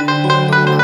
Música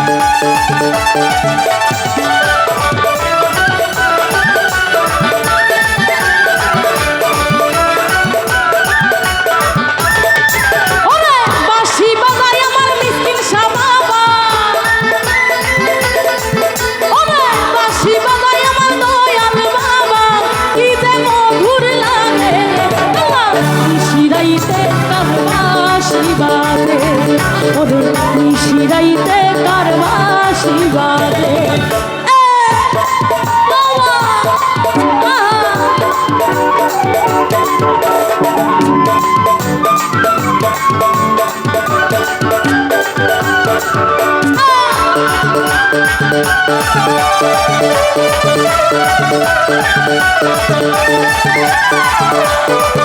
Thank Thank you.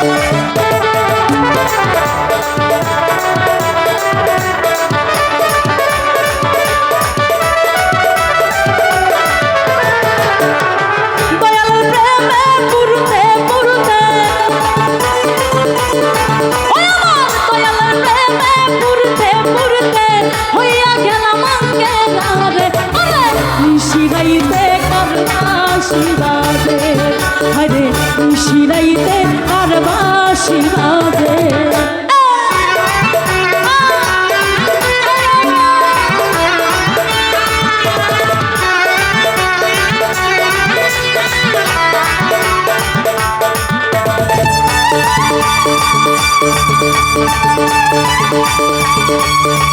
Thank হইয়া গেলাম আঙ্গেলারে আরে নিশিরাইতে কারবাসি বাজে আরে নিশিরাইতে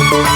Oh,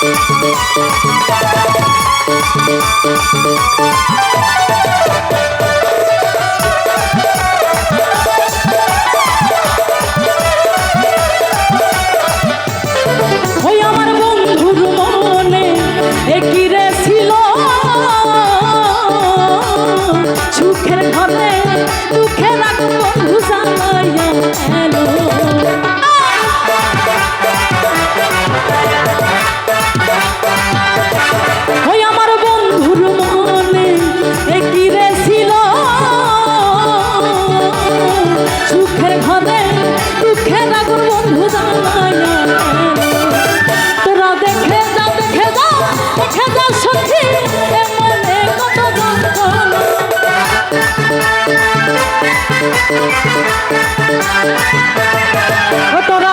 Thank you. তোরা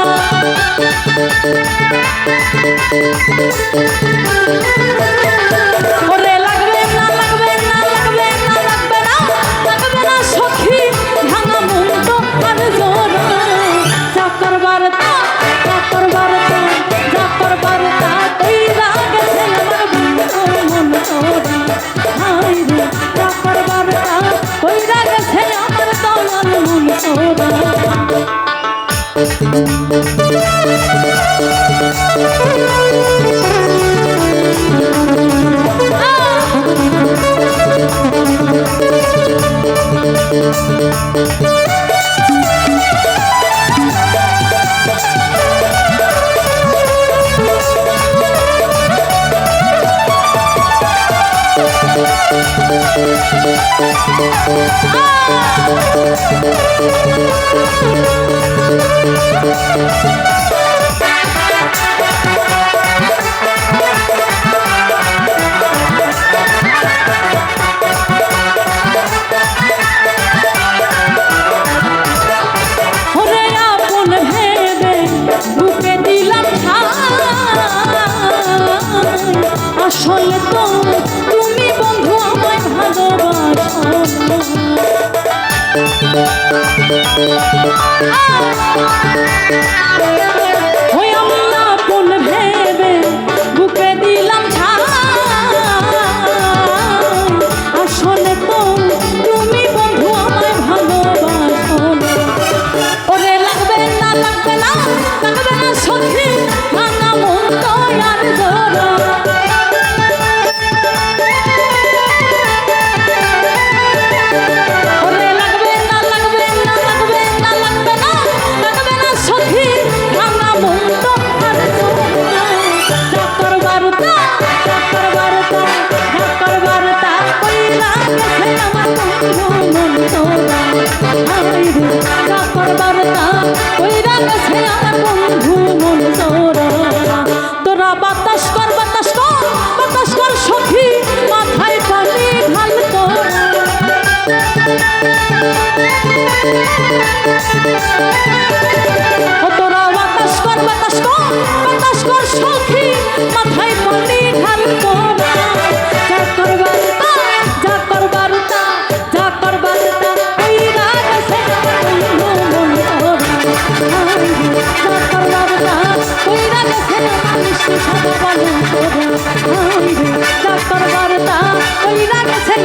ওরে Bye. Oh, তোরা বাতাস কর বাতাস কর বাতাস কর সখী, মাথায় পানি ঢালবো না যা করবার তা, যা করবার তা, যা করবার তা, ওই রাগ সে যা করবার তা, ওই রাগ সে মানুষ সাথে বলে যা করবার তা, ওই রাগ সে